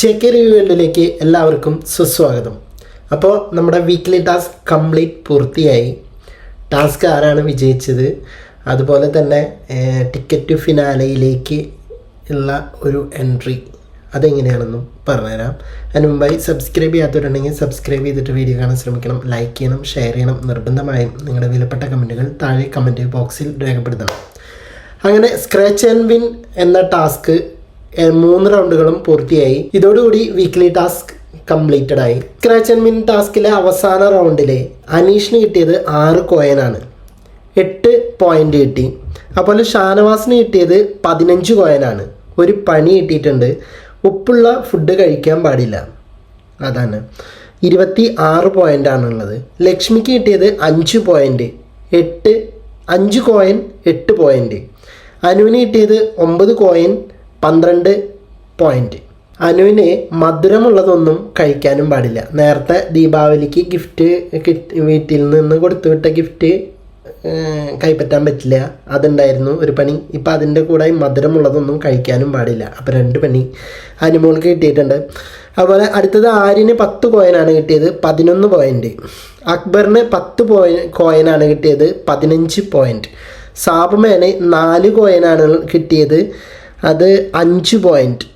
Check review വേൾഡിലേക്ക് എല്ലാവർക്കും സുസ്വാഗതം. അപ്പോൾ നമ്മുടെ വീക്ക്ലി ടാസ്ക് കംപ്ലീറ്റ് പൂർത്തിയായി. ടാസ്ക് ആരാണ് വിജയിച്ചത്? അതുപോലെ തന്നെ ടിക്കറ്റ് ഫിനാലയിലേക്ക് ഉള്ള ഒരു എൻട്രി അതെങ്ങനെയാണെന്നും പറഞ്ഞുതരാം. അതിന് മുമ്പായി സബ്സ്ക്രൈബ് ചെയ്യാത്തവരുണ്ടെങ്കിൽ സബ്സ്ക്രൈബ് ചെയ്തിട്ട് വീഡിയോ കാണാൻ ശ്രമിക്കണം. ലൈക്ക് ചെയ്യണം ഷെയർ ചെയ്യണം. നിർബന്ധമായും നിങ്ങളുടെ വിലപ്പെട്ട കമന്റുകൾ താഴെ കമന്റ് ബോക്സിൽ രേഖപ്പെടുത്തണം. അങ്ങനെ സ്ക്രാച്ച് ആൻഡ് വിൻ എന്ന ടാസ്ക് മൂന്ന് റൗണ്ടുകളും പൂർത്തിയായി. ഇതോടുകൂടി വീക്ക്ലി ടാസ്ക് കംപ്ലീറ്റഡ് ആയി. സ്ക്രാച്ച് ആൻഡ് മിൻ ടാസ്കിലെ അവസാന റൗണ്ടിലെ അനീഷിന് കിട്ടിയത് ആറ് കോയനാണ്. എട്ട് പോയിന്റ് കിട്ടി. അതുപോലെ ഷാനവാസിന് കിട്ടിയത് പതിനഞ്ച് കോയനാണ്. ഒരു പണി കിട്ടിയിട്ടുണ്ട്. ഉപ്പുള്ള ഫുഡ് കഴിക്കാൻ പാടില്ല. അതാണ്. ഇരുപത്തി ആറ് പോയിന്റാണുള്ളത് ലക്ഷ്മിക്ക് കിട്ടിയത് അഞ്ച് പോയിന്റ് എട്ട് അഞ്ച് കോയിൻ എട്ട് പോയിന്റ് അനുവിന് കിട്ടിയത് ഒമ്പത് കോയിൻ പന്ത്രണ്ട് പോയിന്റ് അനുവിന് മധുരമുള്ളതൊന്നും കഴിക്കാനും പാടില്ല. നേരത്തെ ദീപാവലിക്ക് ഗിഫ്റ്റ് വീട്ടിൽ നിന്ന് കൊടുത്തുവിട്ട ഗിഫ്റ്റ് കൈപ്പറ്റാൻ പറ്റില്ല. അതുണ്ടായിരുന്നു ഒരു പണി. ഇപ്പം അതിന്റെ കൂടെ മധുരമുള്ളതൊന്നും കഴിക്കാനും പാടില്ല. അപ്പം രണ്ട് പണി അനുമോൾക്ക് കിട്ടിയിട്ടുണ്ട്. അതുപോലെ അടുത്തത് ആര്യന് പത്ത് കോയിനാണ് കിട്ടിയത് പതിനൊന്ന് പോയിന്റ് അക്ബറിന് പത്ത് പോയി കോയിനാണ് കിട്ടിയത് പതിനഞ്ച് പോയിന്റ് സാബുമേന് നാല് കോയിനാണ് കിട്ടിയത്. അത് അഞ്ച് പോയിന്റ്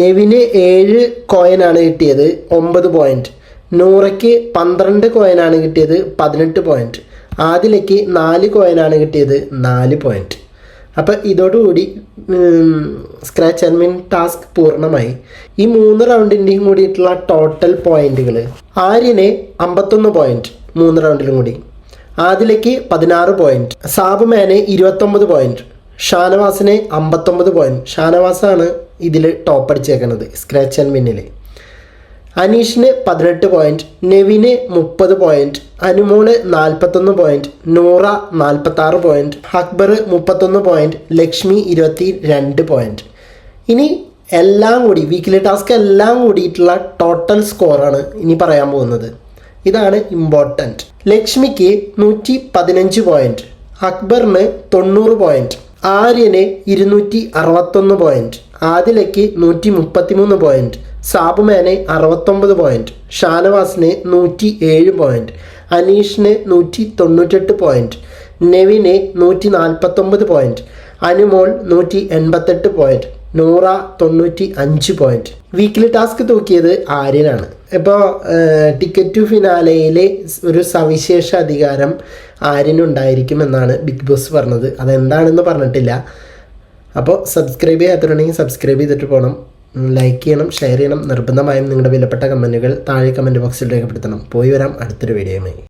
നെവിന് ഏഴ് കോയിനാണ് കിട്ടിയത് ഒമ്പത് പോയിന്റ് നൂറയ്ക്ക് പന്ത്രണ്ട് കോയിനാണ് കിട്ടിയത് പതിനെട്ട് പോയിന്റ് ആദിലയ്ക്ക് നാല് കോയിനാണ് കിട്ടിയത് നാല് പോയിന്റ് അപ്പം ഇതോടുകൂടി സ്ക്രാച്ച് ആൻഡ് വിൻ ടാസ്ക് പൂർണമായി. ഈ മൂന്ന് റൗണ്ടിന്റെയും കൂടിയിട്ടുള്ള ടോട്ടൽ പോയിന്റുകൾ ആര്യന് അമ്പത്തൊന്ന് പോയിന്റ് മൂന്ന് റൗണ്ടിലും കൂടി. ആദിലയ്ക്ക് പതിനാറ് പോയിന്റ് സാബുമാന് ഇരുപത്തൊമ്പത് പോയിന്റ് ഷാനവാസിന് അമ്പത്തൊമ്പത് പോയിന്റ് ഷാനവാസാണ് ഇതിൽ ടോപ്പ് അടിച്ചേക്കുന്നത് സ്ക്രാച്ച് ആൻഡ് വിന്നിൽ അനീഷിന് പതിനെട്ട് പോയിന്റ് നെവിന് മുപ്പത് പോയിന്റ് അനുമോൾ നാൽപ്പത്തൊന്ന് പോയിന്റ് നൂറ നാൽപ്പത്താറ് പോയിന്റ് അക്ബർ മുപ്പത്തൊന്ന് പോയിന്റ് ലക്ഷ്മി ഇരുപത്തി രണ്ട് പോയിന്റ് ഇനി എല്ലാം കൂടി വീക്കിലി ടാസ്ക് എല്ലാം കൂടിയിട്ടുള്ള ടോട്ടൽ സ്കോറാണ് ഇനി പറയാൻ പോകുന്നത്. ഇതാണ് ഇമ്പോർട്ടന്റ് ലക്ഷ്മിക്ക് നൂറ്റി പതിനഞ്ച് പോയിന്റ് അക്ബറിന് തൊണ്ണൂറ് പോയിന്റ് ആര്യന് ഇരുന്നൂറ്റി അറുപത്തൊന്ന് പോയിന്റ് ആദിലയ്ക്ക് നൂറ്റി മുപ്പത്തിമൂന്ന് പോയിന്റ് സാബുമേന് അറുപത്തൊമ്പത് പോയിന്റ് ഷാനവാസിന് നൂറ്റി ഏഴ് പോയിന്റ് അനീഷിന് നൂറ്റി തൊണ്ണൂറ്റെട്ട് പോയിന്റ് നെവിന് നൂറ്റി നാൽപ്പത്തൊമ്പത് പോയിന്റ് അനുമോൾ നൂറ്റി എൺപത്തെട്ട് പോയിന്റ് നൂറ തൊണ്ണൂറ്റി അഞ്ച് പോയിന്റ് വീക്കിലി ടാസ്ക് തൂക്കിയത് ആര്യനാണ്. ഇപ്പോൾ ടിക്കറ്റ് ഫിനാലയിലെ ഒരു സവിശേഷ അധികാരം ആര്യനുണ്ടായിരിക്കുമെന്നാണ് ബിഗ് ബോസ് പറഞ്ഞത്. അതെന്താണെന്ന് പറഞ്ഞിട്ടില്ല. അപ്പോൾ സബ്സ്ക്രൈബ് ചെയ്യാത്തവരുണ്ടെങ്കിൽ സബ്സ്ക്രൈബ് ചെയ്തിട്ട് പോകണം ലൈക്ക് ചെയ്യണം ഷെയർ ചെയ്യണം. നിർബന്ധമായും നിങ്ങളുടെ വിലപ്പെട്ട കമന്റുകൾ താഴെ കമന്റ് ബോക്സിൽ രേഖപ്പെടുത്തണം. പോയി വരാം അടുത്തൊരു വീഡിയോയുമായി